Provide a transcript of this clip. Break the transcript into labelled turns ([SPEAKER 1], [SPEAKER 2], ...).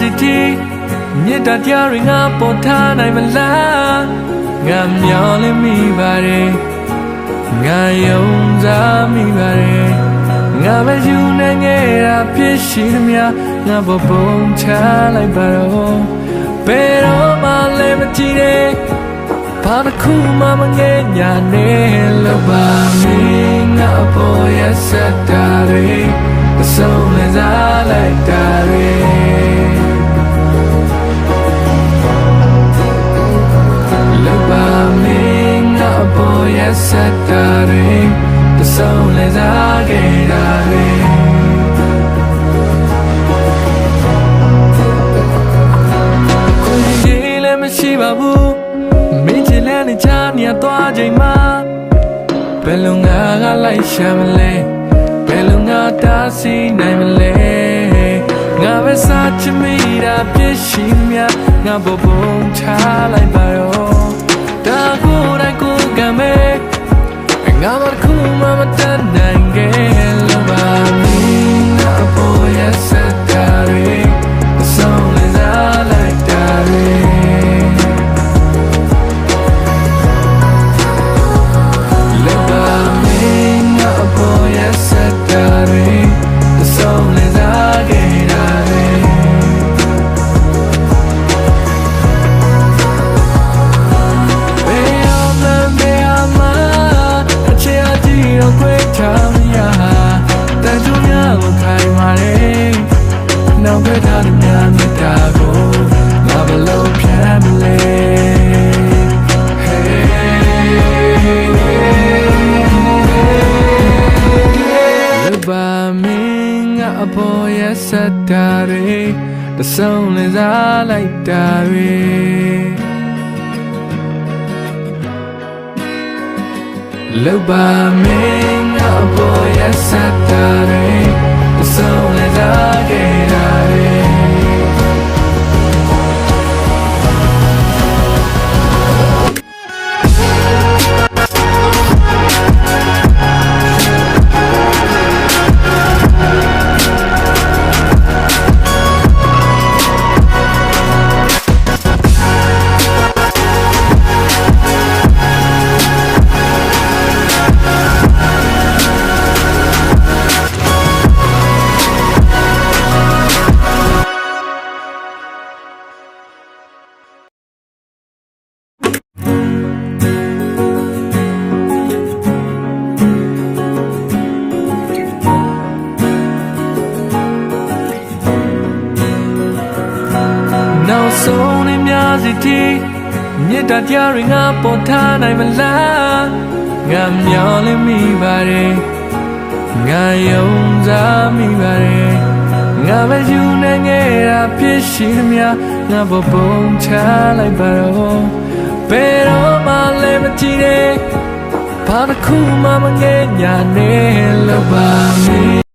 [SPEAKER 1] စီတီမြတ်တာတရားတွေငါပေါ်ထားနိုင်မလားငါမျောလင်းမိပါတယ်ငါယုံစားမိပါတယ်ငါပဲယူနေငယ်တာဖြစ်ရှိသမျှငါပေါ်ပုံချလိုက်ပါတော့ဘယ်တော့မှလည်းမကြည့်နဲ့ဘာတစ်ခုမှမငဲ့ညာနေလို့ပါမင်းငါပေါ်ရစတာတွေ ချိန်မှာဘယ်လုံငါကလိုက်ရှာမလဲဘယ်လုံငါတားဆီးနိုင်မလဲငါပဲစားချင်မိတာပြည့်ရှိမြငါဘဘုံချလိုက်ပါတော့ဒါကိုယ်တိုင်ကိုယ်ကမဲ့ငါမခုမှမတတ်နိုင်ခဲ့လို့ပါ င်းငါအပေါ်ရစတာတွေတဆုံးလဲစားလိုက်တာတွေလဘာမင်းငါအပေါ်ရစတာ နောက်ဆုံးနေများစီတီမြတ်တာတရားတွေငါပေါ်ထားနိုင်မလားငါမျောလင်းမိပါတယ်ငါယုံစားမိပါတယ်ငါပဲယူနေငယ်တာဖြစ်ရှိသမျှငါပေါ်ပုံချလိုက်ပါတော့ဘယ်တော့မှလည်းမကြည့်နဲ့ဘာတစ်ခုမှမငဲ့ညာနေလို့ပါမင်း